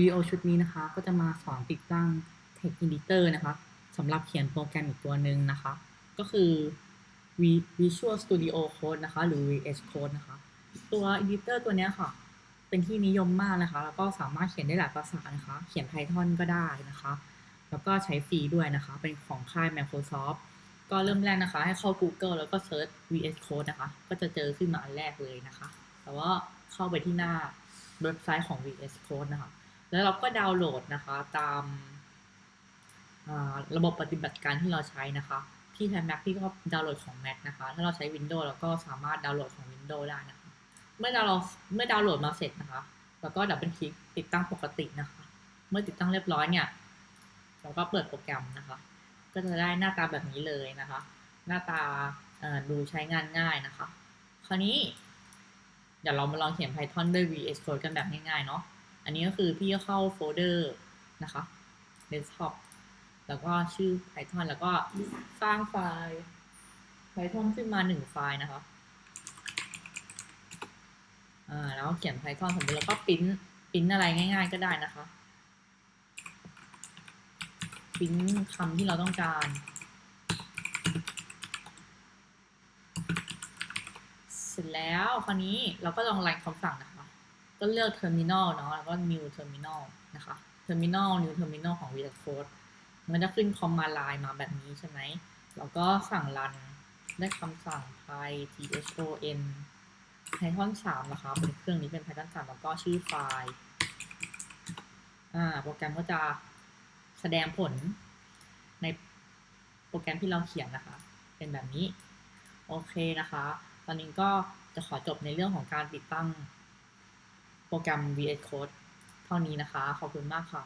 วิดีโอชุดนี้นะคะก็จะมาสอนติดตั้ง Text Editor นะคะสำหรับเขียนโปรแกรมอีกตัวหนึ่งนะคะ ก็คือ Visual Studio Code นะคะ หรือ VS Code นะคะ ตัว Editor ตัวนี้ค่ะ เป็นที่นิยมมากนะคะ แล้วก็สามารถเขียนได้หลายภาษานะคะ เขียน Python ก็ได้นะคะ แล้วก็ใช้ฟรีด้วยนะคะ เป็นของค่าย Microsoft ก็เริ่มแรกนะคะ ให้เข้า Google แล้วก็เซิร์ช VS Code นะคะ ก็จะเจอขึ้นมาอันแรกเลยนะคะ แต่ว่าเข้าไปที่หน้าเว็บไซต์ของ VS Code นะคะ แล้วเราก็ดาวน์โหลดนะคะตามาระบบปฏิบัติการที่เราใช้นะคะ ที่ใช้ Mac ที่ก็ดาวน์โหลดของ Mac นะคะ ถ้าเราใช้ Windows เราก็สามารถดาวน์โหลดของ Windows ได้นะคะ เมื่อดาเมื่อดาวน์โหลดมาเสร็จนะคะ แล้วก็ดับเบิลคลิกติดตั้งปกตินะคะ เมื่อติดตั้งเรียบร้อยเนี่ยเราก็เปิดโปรแกรมนะคะ ก็จะได้หน้าตาแบบนี้เลยนะคะ หน้าตาดูใช้งานง่ายนะคะ คราวนี้ เดี๋ยวเรามาลองเขียน Python ด้วย VS Code กันแบบง่ายๆเนาะ อันนี้ก็คือพี่ก็เข้าโฟลเดอร์นะคะ desktop แล้วก็ชื่อ Python แล้วก็สร้างไฟล์ Python ขึ้นมาหนึ่งไฟล์นะคะอ่าแล้วเขียน Python สมมติแล้วก็ปิ้นปริ้นอะไรง่าย ๆ ก็ได้นะคะปริ้นคำที่เราต้องการ เสร็จแล้วคราวนี้เราก็ลองรันคำสั่งนะคะ ก็เลือก terminal เนาะแล้วก็ new terminal นะคะ terminal new terminal ของ VS Code มันจะขึ้น command line มาแบบนี้ใช่ไหมเราก็สั่งรันได้คำสั่ง py thon python 3นะคะเป็นเครื่องนี้เป็น python 3 แล้วก็ชื่อไฟล์อ่าโปรแกรมก็จะแสดงผลในโปรแกรมที่เราเขียนนะคะ เป็นแบบนี้ โอเคนะคะ ตอนนี้ก็จะขอจบในเรื่องของการติดตั้ง โปรแกรม VS Code เท่านี้นะคะ ขอบคุณมากค่ะ